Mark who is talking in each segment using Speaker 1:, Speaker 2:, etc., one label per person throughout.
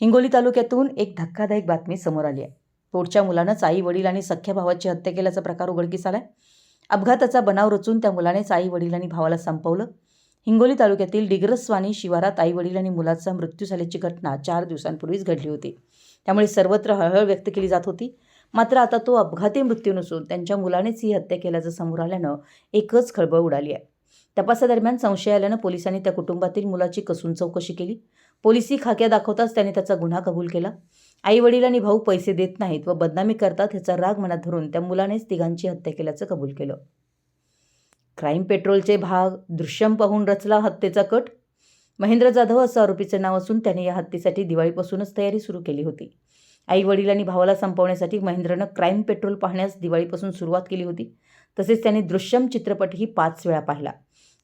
Speaker 1: हिंगोली तालुक्यातून एक धक्कादायक बातमी समोर आली आहे. पोटच्या मुलानंच आई वडील आणि सख्या भावाची हत्या केल्याचा प्रकार उघडकीस आलाय. अपघाताचा बनाव रचून त्या मुलानेच आई वडील आणि भावाला संपवलं. हिंगोली तालुक्यातील डिग्रस्वानी शिवारात आई वडील आणि मुलाचा मृत्यू झाल्याची घटना चार दिवसांपूर्वीच घडली होती. त्यामुळे सर्वत्र हळहळ व्यक्त केली जात होती. मात्र आता तो अपघाती मृत्यू नसून त्यांच्या मुलानेच ही हत्या केल्याचं समोर आल्यानं एकच खळबळ उडाली आहे. तपासादरम्यान संशय आल्यानं पोलिसांनी त्या कुटुंबातील मुलाची कसून चौकशी केली. पोलिसी खाक्या दाखवताच त्याने त्याचा गुन्हा कबूल केला. आई वडील आणि भाऊ पैसे देत नाहीत व बदनामी करतात ह्याचा राग मनात धरून त्या मुलानेच तिघांची हत्या केल्याचं कबूल केलं. क्राईम पेट्रोलचे भाग दृश्यम पाहून रचला हत्येचा कट. महेंद्र जाधव असं आरोपीचं नाव असून त्याने या हत्येसाठी दिवाळीपासूनच तयारी सुरू केली होती. आई वडील आणि भावाला संपवण्यासाठी महेंद्रनं क्राईम पेट्रोल पाहण्यास दिवाळीपासून सुरुवात केली होती. तसेच त्याने दृश्यम चित्रपटही पाच वेळा पाहिला.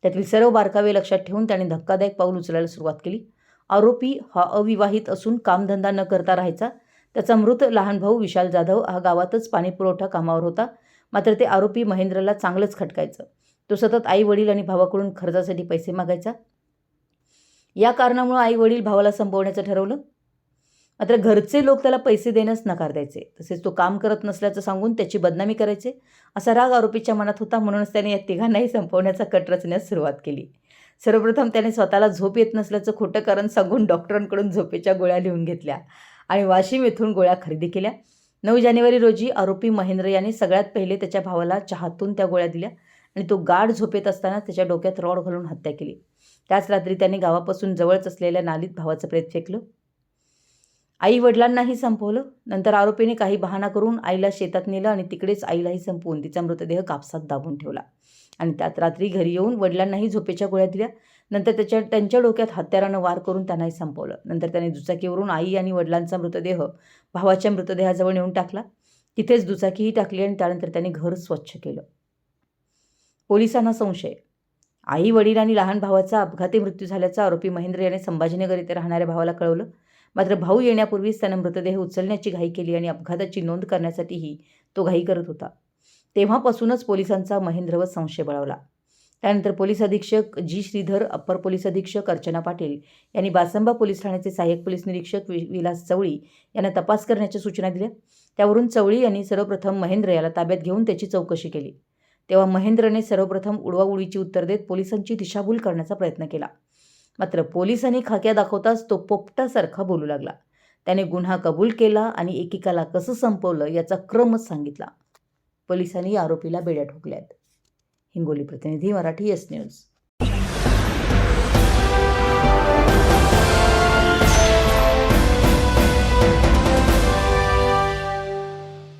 Speaker 1: त्यातील सर्व बारकावे लक्षात ठेवून त्याने धक्कादायक पाऊल उचलायला सुरुवात केली. आरोपी हा अविवाहित असून कामधंदा न करता राहायचा. त्याचा मृत लहान भाऊ विशाल जाधव हा गावातच पाणीपुरवठा कामावर होता. मात्र ते आरोपी महेंद्रला चांगलंच खटकायचं. तो सतत आई वडील आणि भावाकडून खर्चासाठी पैसे मागायचा. या कारणामुळे आई वडील भावाला संपवण्याचं ठरवलं. मात्र घरचे लोक त्याला पैसे देण्यास नकार द्यायचे. तसेच तो काम करत नसल्याचं सांगून त्याची बदनामी करायचे. असा राग आरोपीच्या मनात होता म्हणूनच त्याने या तिघांनाही संपवण्याचा कट रचण्यास सुरुवात केली. सर्वप्रथम त्याने स्वतःला झोप येत नसल्याचं खोटं कारण सांगून डॉक्टरांकडून झोपेच्या गोळ्या लिहून घेतल्या आणि वाशिम येथून गोळ्या खरेदी केल्या. नऊ जानेवारी रोजी आरोपी महेंद्र याने सगळ्यात पहिले त्याच्या भावाला चहातून त्या गोळ्या दिल्या आणि तो गाढ झोपेत असताना त्याच्या डोक्यात रॉड घालून हत्या केली. त्याच रात्री त्याने गावापासून जवळच असलेल्या नालीत भावाचं प्रेत फेकलं. आई वडिलांनाही संपवलं. नंतर आरोपीने काही बहाणा करून आईला शेतात नेलं आणि तिकडेच आईलाही संपवून तिचा मृतदेह कापसात दाबून ठेवला. आणि त्यात रात्री घरी येऊन वडिलांनाही झोपेच्या गोळ्या दिल्या. नंतर त्याच्या त्यांच्या डोक्यात हत्यारानं वार करून त्यांनाही संपवलं. नंतर त्याने दुचाकीवरून आई आणि वडिलांचा मृतदेह भावाच्या मृतदेहाजवळ नेऊन टाकला. तिथेच दुचाकीही टाकली आणि त्यानंतर त्याने घर स्वच्छ केलं. पोलिसांना संशय. आई वडील आणि लहान भावाचा अपघाती मृत्यू झाल्याचा आरोपी महेंद्र याने संभाजीनगर येथे राहणाऱ्या भावाला कळवलं. मात्र भाऊ येण्यापूर्वीच त्यानं मृतदेह उचलण्याची घाई केली आणि अपघाताची नोंद करण्यासाठीही तो घाई करत होता. तेव्हापासूनच पोलिसांचा महेंद्रवर संशय बळावला. त्यानंतर पोलीस अधीक्षक जी. श्रीधर अप्पर पोलीस अधीक्षक अर्चना पाटील यांनी बासंबा पोलीस ठाण्याचे सहाय्यक पोलीस निरीक्षक वि विलास चवळी यांना तपास करण्याच्या सूचना दिल्या. त्यावरून चवळी यांनी सर्वप्रथम महेंद्र याला ताब्यात घेऊन त्याची चौकशी केली. तेव्हा महेंद्रने सर्वप्रथम उडवाउडीची उत्तर देत पोलिसांची दिशाभूल करण्याचा प्रयत्न केला. मात्र पोलिसांनी खाक्या दाखवताच तो पोपटासारखा बोलू लागला. त्याने गुन्हा कबूल केला आणि एकेकाला कसं संपवलं याचा क्रमच सांगितला. पोलिसांनी आरोपीला बेड्या ठोकल्यात. हिंगोली प्रतिनिधी मराठी एस न्यूज.